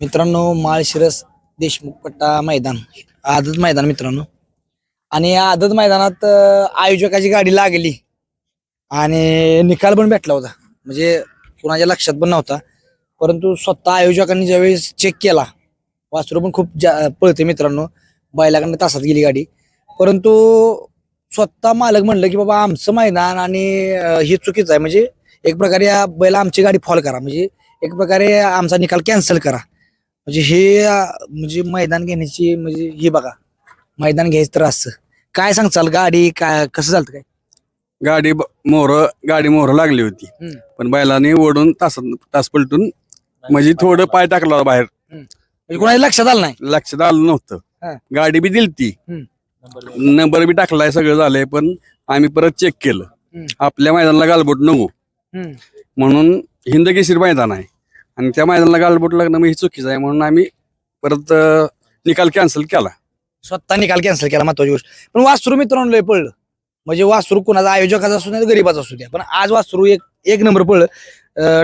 मित्रांनो माळशिरस देशमुख पट्टा मैदान. आदत मैदान मित्रांनो. आणि या आदत मैदानात अं, आयोजकाची गाडी लागली. आणि निकाल पण भेटला होता. म्हणजे कुणाच्या लक्षात पण नव्हता. परंतु स्वतः आयोजकांनी ज्यावेळेस चेक केला वासरू पण खूप जा पळते मित्रांनो. बैलाकडनं तासात गेली गाडी. परंतु स्वतः मालक म्हणलं की बाबा आमचं मैदान आणि अं, हे चुकीचं आहे. म्हणजे एक प्रकारे या बैला आमची गाडी फॉल करा. म्हणजे एक प्रकारे आमचा निकाल कॅन्सल करा. म्हणजे हे म्हणजे मैदान घेण्याची म्हणजे हे बघा मैदान घ्यायचं तर असं. काय सांगचाल गाडी काय कसं चालतं काय? गाडी मोहर गाडी मोहर लागली होती. हम्म. पण बैलाने ओढून तास तास पलटून म्हणजे थोडं पाय टाकला होता बाहेर. म्हणजे कोणाच्या लक्षात आलं नाही? लक्षात आलं हा. नव्हतं गाडी बी दिलती. हम्म. नंबर बी टाकलाय सगळं झालंय पण आम्ही परत चेक केलं. हम्म. आपल्या मैदानाला गालबोट नको. हम्म. म्हणून हिंदकेसरी मैदान आहे. आणि त्या मैदानाला गालबोट लागणं मग हे चुकीचं आहे म्हणून आम्ही परत अं, निकाल कॅन्सल केला. स्वतः निकाल कॅन्सल केला महत्वाची गोष्ट. पण वासरू मित्रांनो लय पडलं. म्हणजे वासरू कुणाचा आयोजकाचा असू द्या गरीबाचा असू द्या. पण आज वासरू एक एक नंबर पडलं.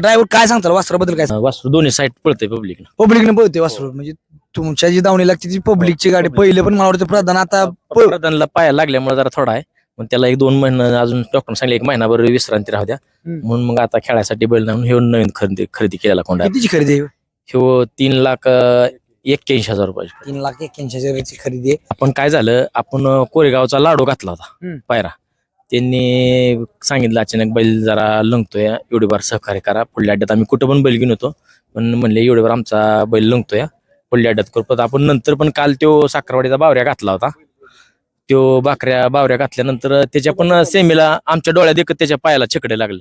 ड्रायव्हर काय सांगताल? वासराबद्दल काय वासरू दोन्ही साईड पळते पब्लिक पब्लिकने पळते वासरू. म्हणजे तुमच्या जी दावणी लागते ती पब्लिकची गाडी. पहिले पण मला वाटतं प्रधान आता पळ- प्रधानला पाया लागल्यामुळे जरा थोडा आहे. मग त्याला एक दोन महिने अजून डॉक्टर सांगले एक महिनाभर विश्रांती राहू द्या. म्हणून मग आता खेळासाठी बैल आणून हे नवीन खरेदी खरेदी केलेला कोंडा. कितीची खरेदी ह्यो तीन लाख एक्क्याऐंशी हजार रुपये तीन लाख एक्क्याऐंशी हजाराची खरेदी आहे. आपण काय झालं आपण कोरेगावचा लाडू घातला होता. पायरा. त्यांनी सांगितलं अचानक बैल जरा लंगतोय एवढी बार सहकार्य करा पुढल्या अड्ड्यात आम्ही कुठं पण बैल घेऊन होतो पण म्हणले एवढी बार आमचा बैल लंगतोय पुढल्या अड्ड्यात करू. पण आपण नंतर पण काल तो साखरवाडीचा बावऱ्या घातला होता. त्यो बाकऱ्या बावऱ्या घातल्यानंतर त्याच्या पण सेमीला आमच्या डोळ्यात देखत त्याच्या पायाला छकडे लागलं.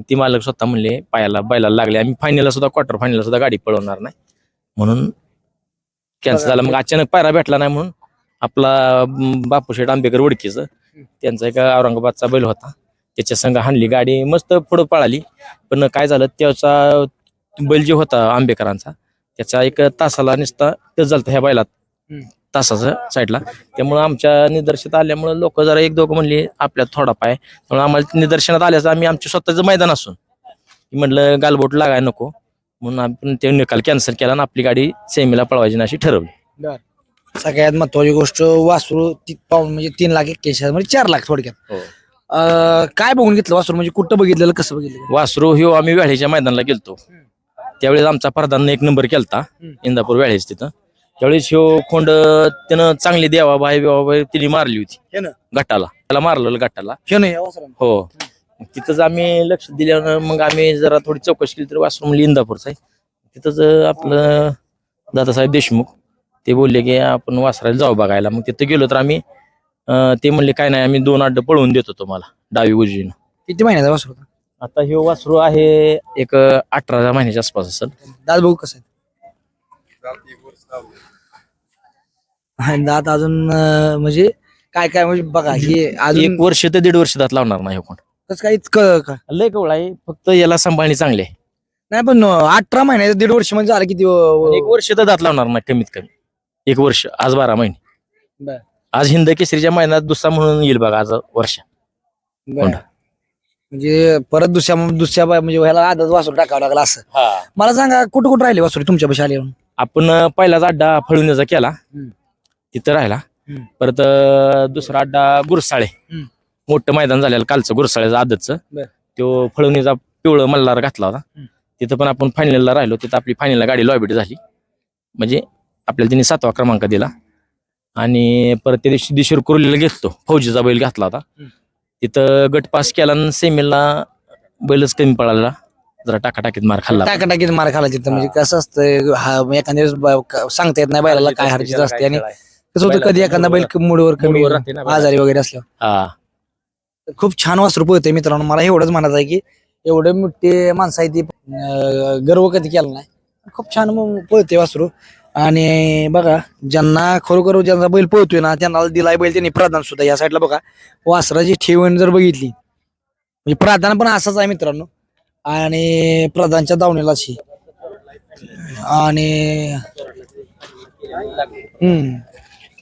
ती मालक स्वतः म्हणले पायाला बैलाला लागले. आम्ही फायनलला सुद्धा क्वार्टर फायनलला सुद्धा गाडी पळवणार नाही. म्हणून कॅन्सल झाला. मग अचानक पायरा भेटला नाही म्हणून आपला बापूशेठ आंबेकर वडकीचं त्यांचा एक औरंगाबादचा बैल होता. त्याच्या संघ हाणली गाडी मस्त पुढं पळाली. पण काय झालं त्याचा बैल जो होता आंबेकरांचा त्याचा एक तासाला निसता तेच झालं ह्या बैलात. तासाचं साईडला त्यामुळं आमच्या निदर्शनात आल्यामुळं लोक जरा एक दोघं म्हणले आपल्यात थोडा पाय. त्यामुळे आम्हाला निदर्शनात आल्याचं आम्ही आमच्या स्वतःचं मैदान असून. की म्हटलं गालबोट लागाय नको. म्हणून आपण ते निकाल कॅन्सल केला आणि आपली गाडी सेमीला पळवायची नाही अशी ठरवली. सगळ्यात महत्वाची गोष्ट वासरू ती पाऊन म्हणजे तीन लाख एक्क्याऐंशी हजार म्हणजे चार लाख थोडक्यात. हो. अं, काय बघून घेतलं वासरू? म्हणजे कुठं बघितलेलं कसं बघितलं वासरू ह्यो आम्ही वेळेच्या मैदानाला गेलतो. त्यावेळेस आमचा प्रधान एक नंबर केलता हम्म. इंदापूर वेळेस तिथं. त्यावेळेस ह्यो खोंड त्यानं चांगली देवा बाय बिवा बाय तिने मारली होती. हे ना? गटाला. त्याला मारलेलं गटाला. हे वासरानं. हो. मग तिथंच आम्ही लक्ष दिल्यानं मग आम्ही जरा थोडी चौकशी केली तर वासरू म्हणली इंदापूरचा आहे तिथंच आपलं दादासाहेब देशमुख ते बोलले की आपण वासराला जाऊ बघायला. मग तिथं गेलो तर आम्ही अं, ते म्हणले काय नाही आम्ही दोन अड्ड पळवून देतो तुम्हाला डावी उजवीनं. किती महिन्याचा वासरू होता? आता हे वासरू आहे एक अठरा महिन्याच्या आसपास असेल. दात बघू कसं आहे. हा, दात अजून अं, म्हणजे काय काय म्हणजे बघा हे अजून एक वर्ष ते दीड वर्ष दात लावणार नाही हो कोण. कसं काय इतकं का? लय कवळ आहे फक्त याला सांभाळणी चांगली आहे. नाही पण अठरा महिन्याचं दीड वर्ष म्हणजे झालं किती एक वर्ष तर दात लावणार नाही कमीत कमी. एक वर्ष आज बारा महिने. बर. आज हिंद केसरीच्या महिन्यात दुसरा म्हणून येईल बघा आज वर्ष. म्हणजे परत दुसऱ्या दुसऱ्या म्हणजे ह्याला आदत वासरू टाकावं लागलं असं. मला सांगा कुठं कुठं राहिले वासरू? तुमच्या पैसे आले आपण पहिलाच अड्डा फळवण्याचा केला. तिथं राहिला. परत दुसरा अड्डा गुरसाळे. मोठं मैदान झालेलं कालचं गुरसाळ्याचं आदतचं. तो फळवणीचा पिवळं मल्हार घातला होता. तिथं पण आपण फायनलला राहिलो तिथं आपली फायनलला गाडी लॉबिट झाली म्हणजे आपल्याला तिने सातवा क्रमांक दिला आणि परत त्या दिवशी दिशूर कुर्लीला घेतलो फौजीचा बैल घातला होता. तिथं गट पास केला आणि सेमीला बैलच कमी पळाला जरा टाकाटाकीत मार खाल्ला. टाका टाकीत मार खाला तिथं म्हणजे कसं असतं हा एखाद्या वेळेस ब- क- सांगता येत नाही बैलाला काय हरकत असते आणि कसं होतं कधी एखादा बैल मूडवर कमी मूडवर राहते ना बैल. आजारी वगैरे असल्यावर हा. खूप छान वासरू पळतंय मित्रांनो. मला एवढंच म्हणायचं आहे की एवढे मोठे माणसं आहे ती अं, गर्व कधी केला नाही. खूप छान मग पळते वासरू. आणि बघा ज्यांना खरोखर ज्यांचा बैल पळतोय ना त्यांना दिलाय बैल त्यांनी प्रधान सुद्धा. या साईडला बघा वासराची ठेवण जर बघितली म्हणजे प्रधान पण असाच आहे मित्रांनो. आणि प्रधानच्या दावणीलाच ही. आणि हम्म.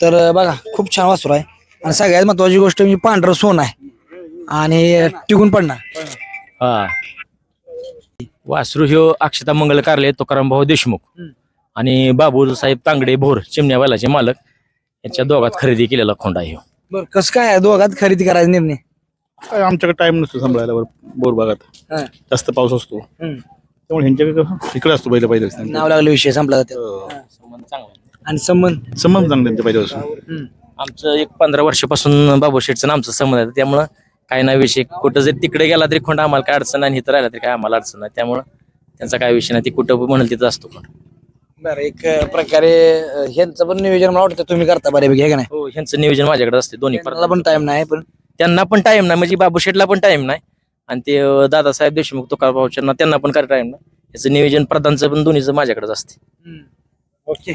तर बघा खूप छान वासरू आहे. आणि सगळ्यात महत्वाची गोष्ट म्हणजे पांढरं सोन आहे. आणि टिकून पडणार. हा. वासरू ह्यो अक्षता मंगल कारले तुकाराम भाऊ देशमुख. आणि बाबू साहेब तांगडे भोर चिमण्यावालाचे मालक. यांच्या दोघात खरेदी केलेला खोंड ह्यो. बर कसं काय आहे? दोघात खरेदी करायचा निर्णय काय आमच्याकडे टाइम नसतो सांभाळायला वर बोर भागात. हा. जास्त पाऊस असतो. हम्म. त्यामुळे ह्यांच्याकडे कसं इकडे असतो पहिले पहिले नाव लागलं विषय संपला जाते. आणि संबंध? संबंध चांगले त्यांच्या पहिले असतो हम्म. आमचं एक पंधरा वर्षापासून बाबू शेठचं आणि आमचं संबंध आहे. त्यामुळं काय नाही विषय. कुठं जर तिकडे गेला तरी खोंड आम्हाला काय अडचण नाही. इथं राहिला तरी काय आम्हाला अडचण नाही. त्यामुळं त्यांचा काय विषय नाही. ती कुठं म्हणेल तिथं असतो खोंड बरं एक अं, प्रकारे अं, ह्यांचं पण नियोजन मला वाटतं तुम्ही करता बऱ्यापैकी आहे का नाही? हो ह्यांचं नियोजन माझ्याकडे असते. दोन्ही पण टाइम नाही पण त्यांना पण टाइम नाही म्हणजे बाबू शेठला पण टाइम नाही. आणि ते अं, दादासाहेब देशमुख तुकाराभाऊच्यांना त्यांना पण काय टाइम नाही. याचं नियोजन प्रधानचं पण दोन्हीचं माझ्याकडेच असते. ओके.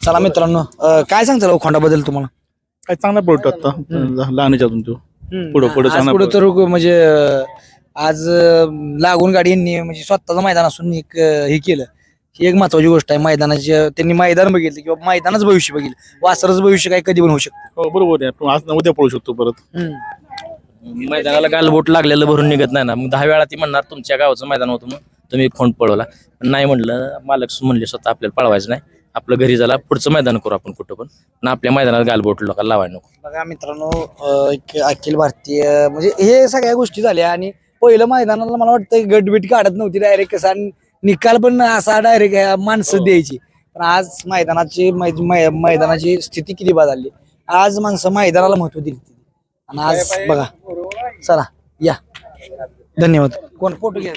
चला मित्रांनो अं, काय सांगता खोंडाबद्दल तुम्हाला? काय चांगला पडतो आता. लहानच्या अजून तो. पुढं- पुढं आज चांगला पुढं तर म्हणजे अं, आज अं, लागून गाडी यांनी म्हणजे स्वतःचं मैदान असून एक अं, हे केलं. ही एक महत्वाची गोष्ट आहे मैदानाची त्यांनी मैदान बघितलं किंवा मैदानच भविष्य बघितलं. वासरच भविष्य काय कधी पण होऊ शकतं. हो बरोबर आहे. आपण आज न उद्या पळू शकतो परत. मैदानाला गालबोट लागलेलं भरून निघत नाही ना. मग दहा वेळा ती म्हणणार तुमच्या गावाचं मैदान होतं मग तुम्ही खोंड पळवला. पण नाही म्हणलं मालक म्हणले स्वतः आपल्याला पळवायचं नाही. आपलं घरी झाला पुढचं मैदान करू आपण कुठं पण. ना आपल्या मैदानात गालबोट लोकांना लावायला नको. बघा मित्रांनो अं, एक अखिल भारतीय म्हणजे हे सगळ्या गोष्टी झाल्या आणि पहिलं मैदानाला मला वाटतं गटबीट काढत नव्हती. डायरेक्ट कसा आणि निकाल पण असा डायरेक्ट माणसं द्यायची. पण आज मैदानाची मै- मै- मैदानाची स्थिती किती बदलली. आज माणसं मैदानाला महत्त्व दिली आणि आज बघा. चला या. धन्यवाद. कोण फोटो घ्या?